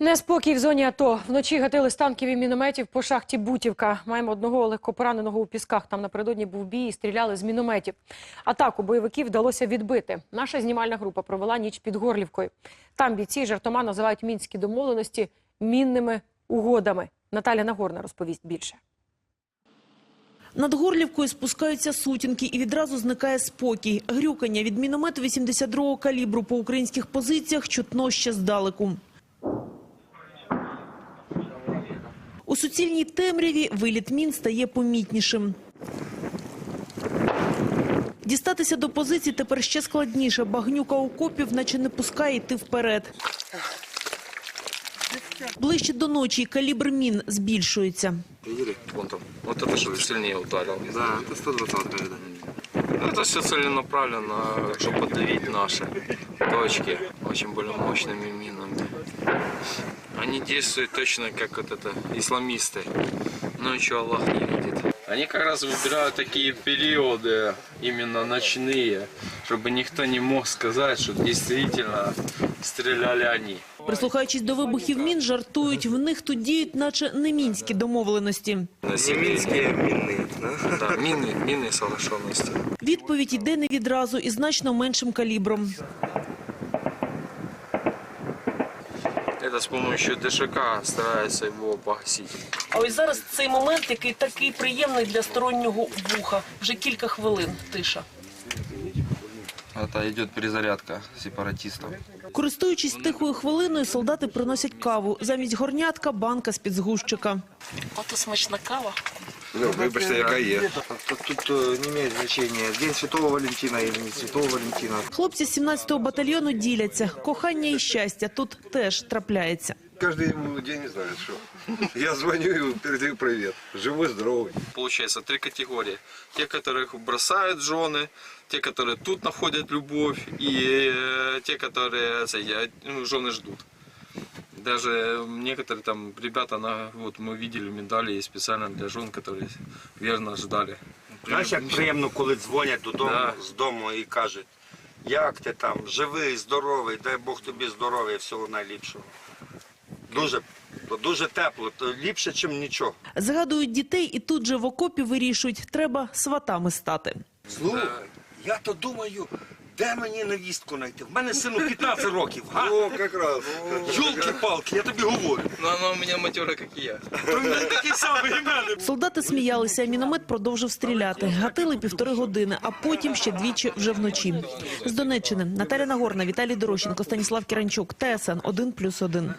Неспокій в зоні АТО. Вночі гатили з танків і мінометів по шахті Бутівка. Маємо одного легкопораненого у пісках. Там напередодні був бій і стріляли з мінометів. Атаку бойовиків вдалося відбити. Наша знімальна група провела ніч під Горлівкою. Там бійці жартома називають мінські домовленості мінними угодами. Наталя Нагорна розповість більше. Над Горлівкою спускаються сутінки і відразу зникає спокій. Грюкання від міномету 82-го калібру по українських позиціях чутно ще здалеку. Суцільній темряві виліт мін стає помітнішим. Дістатися до позицій тепер ще складніше. Багнюка окопів наче не пускає йти вперед. Ближче до ночі калібр мін збільшується. Вон там. Вот это що сильніше ударил. Да, це 120 да. Ну, Это все целенаправленно, чтобы подавить наши точки очень были мощными минами. Они действуют точно как вот это исламисты. Но еще Аллах не видит. Они как раз выбирают такие периоды, именно ночные, чтобы никто не мог сказать, что действительно стреляли они. Прислухаючись до вибухів мін, жартують, в них тут діють наче не мінські домовленості. На Не Сибири. минские, минные, да? Да, мины, мины соглашенности. Відповідь йде не відразу і значно меншим калібром. Это с помощью ДШК старається його погасити. А ось зараз цей момент, який такий приємний для стороннього вуха. Вже кілька хвилин тиша. Это йде перезарядка сепаратистів. Користуючись тихою хвилиною, солдати приносять каву. Замість горнятка – банка з-під згущика. Ото смачна кава. Ну, вибачте, яка є. Тут э, не имеет значения, День Святого Валентина или не Святого Валентина. Хлопці з 17-го батальйону діляться. Кохання і щастя тут теж трапляється. Каждый ему день знает, что. Я звоню и передаю привет. Живой, здоровый. Получается три категории. Те, которых бросают жены, те, которые тут находят любовь, и э, те, которые це, я, ну, жены ждут. Даже некоторые там ребята, на, вот мы видели медали есть специально для жен, которые верно ждали. Знаєш, як приємно, коли дзвонять додому Да. з дому і кажуть, як ти там, живий, здоровий, дай Бог тобі здоров'я, всього найліпшого. Дуже, дуже тепло, то ліпше, ніж нічого. Згадують дітей і тут же в окопі вирішують – треба сватами стати. Слухай, я то думаю, де мені невістку знайти? В мене сину 15 років, га? О, как раз. Йолки-палки, я тобі говорю. Но она у меня матера, как и я. Про мене такий самий і мене. Солдати сміялися, а міномет продовжив стріляти. Гатили півтори години, а потім ще двічі вже вночі. З Донеччини Наталя Нагорна, Віталій Дорощенко, Станіслав Кіранчук, ТСН 1+,1.